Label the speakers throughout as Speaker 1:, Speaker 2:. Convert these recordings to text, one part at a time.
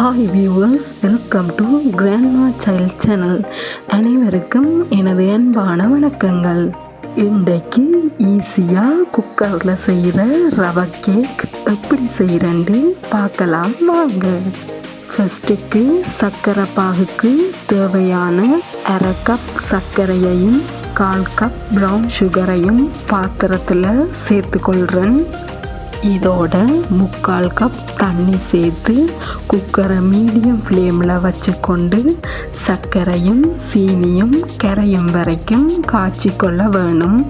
Speaker 1: Hi viewers welcome to grandma child channel அனைவருக்கும் எனது அன்பான வணக்கங்கள். இன்றைக்கு ஈஸியாக குக்கரில் செய்கிற ரவை கேக் எப்படி செய்கிறேன்னு பார்க்கலாம் வாங்க. ஃபஸ்ட்டுக்கு சர்க்கரை பாகுக்கு தேவையான அரை கப் சர்க்கரையையும் கால் கப் ப்ரௌன் சுகரையும் பாத்திரத்தில் சேர்த்துக்கொள்கிறேன் இதோட முக்கால் கப் தண்ணி சேர்த்து குக்கரை மீடியம் ஃப்ளேமில் வச்சுக்கொண்டு சர்க்கரையும் சீனியும் கரையும் வரைக்கும் காய்ச்சிக்கொள்ள வேணும்.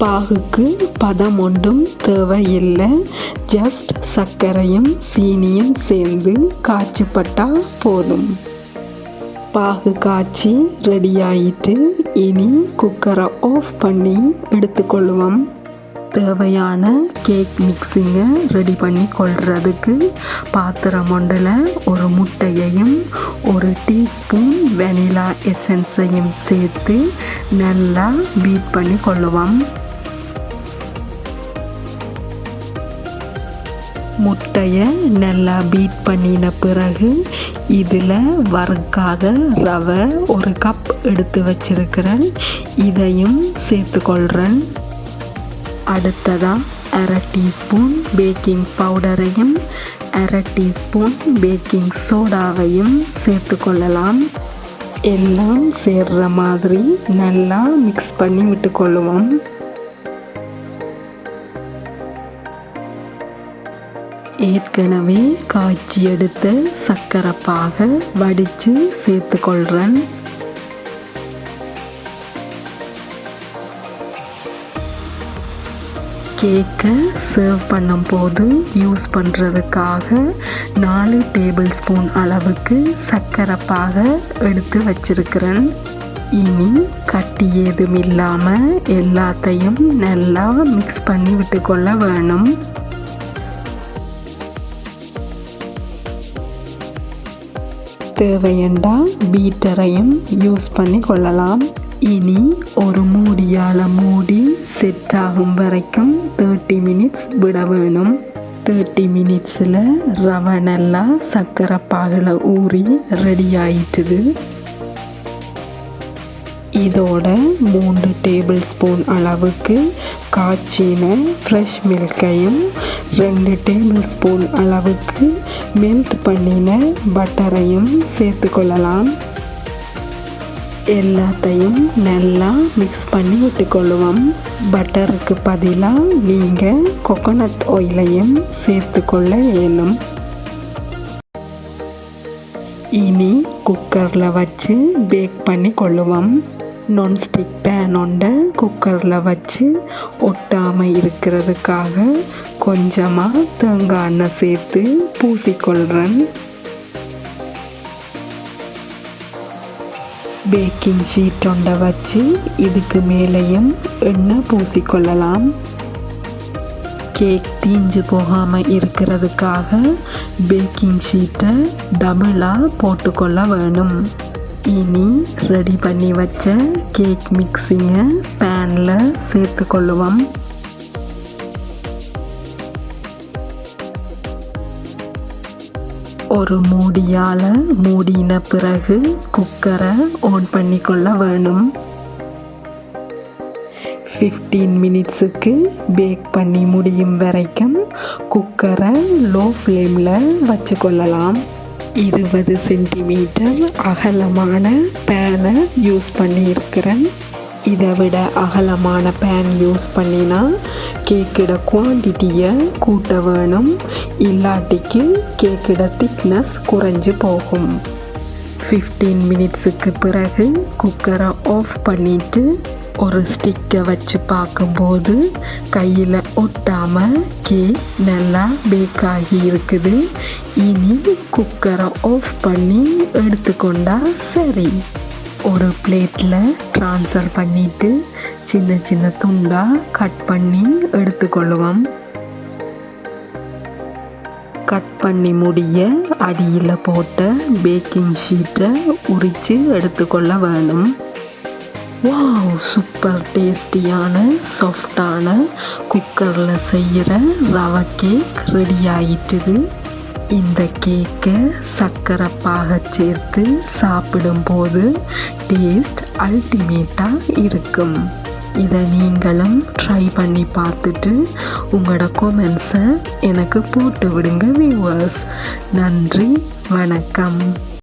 Speaker 1: பாகுக்கு பதம் ஒன்றும் தேவையில்லை. ஜஸ்ட் சர்க்கரையும் சீனியும் சேர்ந்து காய்ச்சிப்பட்டால் போதும். பாகு காய்ச்சி ரெடி ஆயிட்டு இனி குக்கரை ஆஃப் பண்ணி எடுத்துக்கொள்வோம். தேவையான கேக் மிக்ஸிங்கை ரெடி பண்ணி கொள்றதுக்கு பாத்திரம் ஒன்றில் ஒரு முட்டையையும் ஒரு டீஸ்பூன் வெனிலா எசன்ஸையும் சேர்த்து நல்லா பீட் பண்ணி கொள்ளுவோம். முட்டையை நல்லா பீட் பண்ணின பிறகு இதில் வறுக்காத ரவை ஒரு கப் எடுத்து வச்சிருக்கிறேன். இதையும் சேர்த்துக்கொள்கிறேன் அடுத்ததாக அரை டீஸ்பூன் பேக்கிங் பவுடரையும் அரை டீஸ்பூன் பேக்கிங் சோடாவையும் சேர்த்துக்கொள்ளலாம் எல்லாம் சேர்ற மாதிரி நல்லா மிக்ஸ் பண்ணி விட்டுக்கொள்ளுவோம் ஏற்கனவே காய்ச்சி எடுத்த சர்க்கரை பாக வடித்து சேர்த்துக்கொள்கிறேன் கேக்கை சர்வ் பண்ணும்போது யூஸ் பண்ணுறதுக்காக நாலு டேபிள் ஸ்பூன் அளவுக்கு சர்க்கரை பாக எடுத்து வச்சிருக்கிறேன். இனி கட்டி ஏதும் இல்லாமல் எல்லாத்தையும் நல்லா மிக்ஸ் பண்ணி விட்டுக்கொள்ள வேணும். தேவையண்டா பீட்டரையும் யூஸ் பண்ணி கொள்ளலாம். இனி ஒரு மூடியால் மூடி செட் ஆகும் வரைக்கும் தேர்ட்டி மினிட்ஸ் விட வேணும். தேர்ட்டி மினிட்ஸில் ரவை நல்லா சக்கரை பாகில் ஊறி ரெடி ஆயிட்டுது. இதோட மூன்று டேபிள் ஸ்பூன் அளவுக்கு காய்ச்சின ஃப்ரெஷ் மில்கையும் ரெண்டு டேபிள் ஸ்பூன் அளவுக்கு மெல்ட் பண்ணின பட்டரையும் சேர்த்துக்கொள்ளலாம் எல்லாத்தையும் நல்லா மிக்ஸ் பண்ணி விட்டுக்கொள்ளுவோம் பட்டருக்கு பதிலாக நீங்கள் கொக்கோனட் ஆயிலையும் சேர்த்துக்கொள்ள வேணும் இனி குக்கரில் வச்சு பேக் பண்ணி கொள்ளுவோம். நான்ஸ்டிக் பேன் ஒன்றை குக்கரில் வச்சு ஒட்டாமல் இருக்கிறதுக்காக கொஞ்சமாக தேங்காய் எண்ணெய் சேர்த்து பூசிக்கொள்கிறேன் பேக்கிங் ஷீட் ஒன்றை வச்சு இதுக்கு மேலேயும் எண்ணெய் பூசிக்கொள்ளலாம். கேக் தீஞ்சு போகாமல் இருக்கிறதுக்காக பேக்கிங் ஷீட்டை டபுளாக போட்டுக்கொள்ள வேணும். இனி ரெடி பண்ணி வச்ச கேக் மிக்ஸிங்கை பேனில் சேர்த்துக்கொள்ளுவோம் ஒரு மூடியால் மூடின பிறகு குக்கரை ஆன் பண்ணிக்கொள்ள வேணும். ஃபிஃப்டீன் மினிட்ஸுக்கு பேக் பண்ணி முடியும் வரைக்கும் குக்கரை லோ ஃப்ளேமில் வச்சுக்கொள்ளலாம் இருபது சென்டிமீட்டர் அகலமான பேனை யூஸ் பண்ணியிருக்கிறேன். இதை விட அகலமான பேன் யூஸ் பண்ணினா கேக்கிட குவான்டிட்டியை கூட்ட வேணும். இல்லாட்டிக்கு கேக்கிட திக்னஸ் குறைஞ்சு போகும். ஃபிஃப்டீன் மினிட்ஸுக்கு பிறகு குக்கரை ஆஃப் பண்ணிவிட்டு ஒரு ஸ்டிக்கை வச்சு பார்க்கும்போது கையில் ஒட்டாமல் கேக் நல்லா பேக் ஆகி இருக்குது. இனி குக்கரை ஆஃப் பண்ணி எடுத்துக்கொண்டா சரி. ஒரு பிளேட்டில் ட்ரான்ஸ்ஃபர் பண்ணிவிட்டு சின்ன சின்ன துண்டாக கட் பண்ணி எடுத்துக்கொள்ளுவோம். கட் பண்ணி முடிய அடியில் போட்ட பேக்கிங் ஷீட்டை உரித்து எடுத்துக்கொள்ள வேணும். வாவ் சூப்பர் டேஸ்டியான சாஃப்டான குக்கரில் செய்கிற ரவை கேக் ரெடி ஆயிட்டுது. இந்த கேக்கை சர்க்கரை பாக சேர்த்து சாப்பிடும்போது டேஸ்ட் அல்டிமேட்டாக இருக்கும். இதை நீங்களும் ட்ரை பண்ணி பார்த்துட்டு உங்களோட கொமெண்ட்ஸை எனக்கு போட்டு விடுங்க வியூவர்ஸ் நன்றி வணக்கம்.